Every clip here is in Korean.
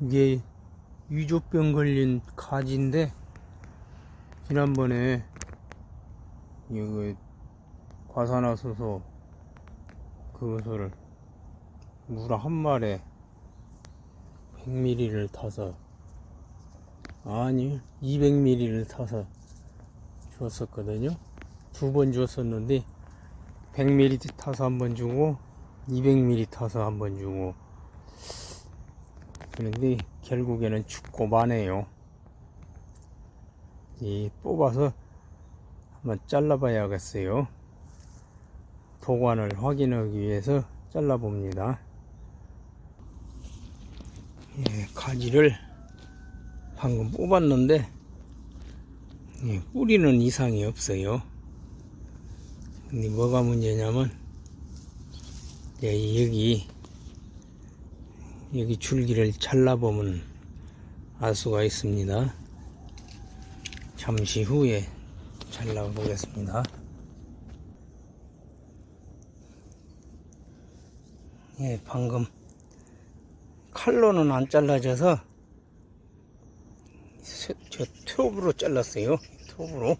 이게 유조병 걸린 가지인데 지난번에 이거 과산화수소 그것을 물 한 마리에 100ml를 타서 아니 200ml를 타서 주었었거든요. 두 번 주었었는데 100ml 타서 한 번 주고 200ml 타서 한 번 주고 그런데 결국에는 죽고 마네요. 이 뽑아서 한번 잘라봐야겠어요. 도관을 확인하기 위해서 잘라봅니다. 예, 가지를 방금 뽑았는데 예, 뿌리는 이상이 없어요. 근데 뭐가 문제냐면 예, 여기 여기 줄기를 잘라보면 알 수가 있습니다 잠시 후에 잘라보겠습니다 예, 방금 칼로는 안 잘라져서 세- 저 톱으로 잘랐어요. 톱으로.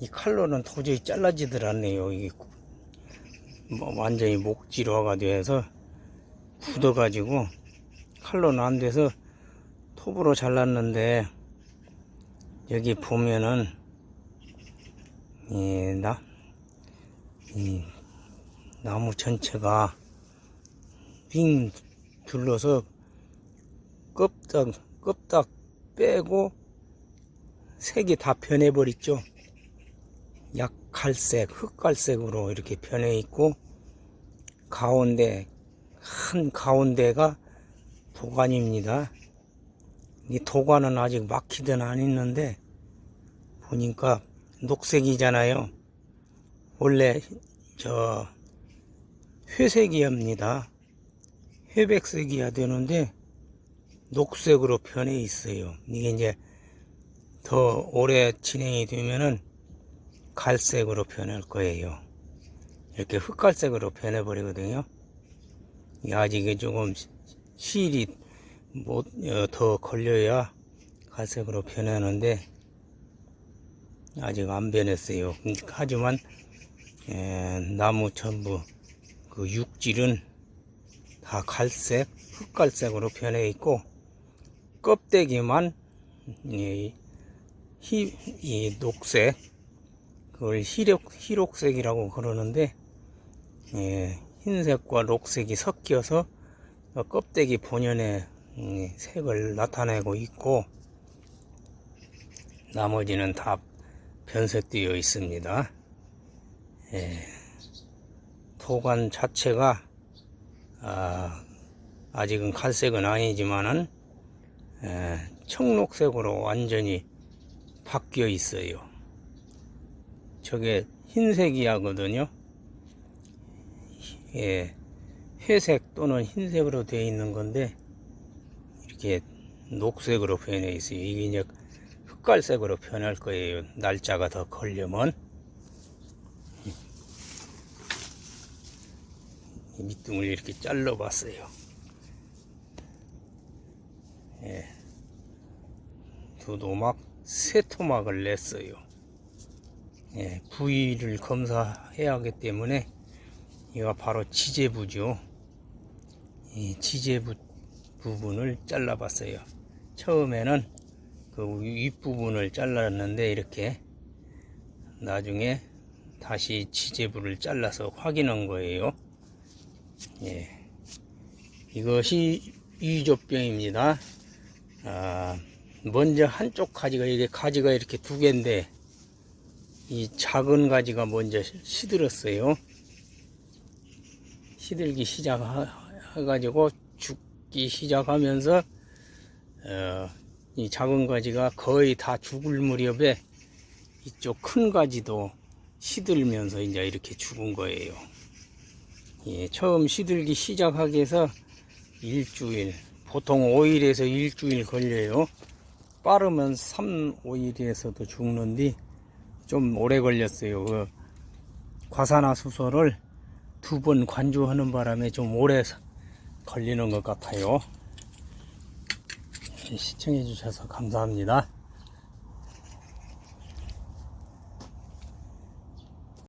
이 칼로는 도저히 잘라지들 않네요. 이게 구- 뭐 완전히 목지로가 돼서 굳어가지고 칼로는 안 돼서 톱으로 잘랐는데 여기 보면은 이 나, 이 나무 전체가 빙 둘러서 껍닥 껍닥 빼고 색이 다 변해버렸죠. 약갈색, 흑갈색으로 이렇게 변해 있고 가운데 한 가운데가 도관입니다. 이 도관은 아직 막히든 안 있는데 보니까 녹색이잖아요. 원래 저 회색이옵니다. 회백색이야 되는데 녹색으로 변해 있어요. 이게 이제 더 오래 진행이 되면은 갈색으로 변할 거예요. 이렇게 흑갈색으로 변해버리거든요. 이게 아직 조금 실이 못, 어, 더 걸려야 갈색으로 변하는데 아직 안 변했어요. 하지만 에, 나무 전부 그 육질은 다 갈색, 흑갈색으로 변해 있고 껍데기만 이, 희, 이 녹색, 그걸 희록, 희록색이라고 그러는데 예, 흰색과 녹색이 섞여서 어, 껍데기 본연의 음, 색을 나타내고 있고 나머지는 다 변색되어 있습니다. 예, 토관 자체가 아, 아직은 갈색은 아니지만은 에, 청록색으로 완전히 바뀌어 있어요. 저게 흰색이야거든요. 예, 회색 또는 흰색으로 되어 있는 건데 이렇게 녹색으로 변해 있어요. 이게 이제 흑갈색으로 변할 거예요. 날짜가 더 걸려면 이 밑둥을 이렇게 잘라봤어요. 예. 두 도막, 세 토막을 냈어요. 예, 부위를 검사해야 하기 때문에 이가 바로 지제부죠. 이 지제부 부분을 잘라봤어요. 처음에는 그 윗부분을 잘랐는데 이렇게 나중에 다시 지제부를 잘라서 확인한 거예요. 예. 이것이 유조병입니다. 아, 먼저 한쪽 가지가 이게 가지가 이렇게 두 개인데 이 작은 가지가 먼저 시들었어요. 시들기 시작해가지고 죽기 시작하면서 어, 이 작은 가지가 거의 다 죽을 무렵에 이쪽 큰 가지도 시들면서 이제 이렇게 죽은 거예요. 예, 처음 시들기 시작하기 위해서 일주일, 보통 5일에서 일주일 걸려요. 빠르면 3, 5일에서도 죽는데 좀 오래 걸렸어요. 그 과산화수소를 두 번 관주하는 바람에 좀 오래 걸리는 것 같아요. 시청해 주셔서 감사합니다.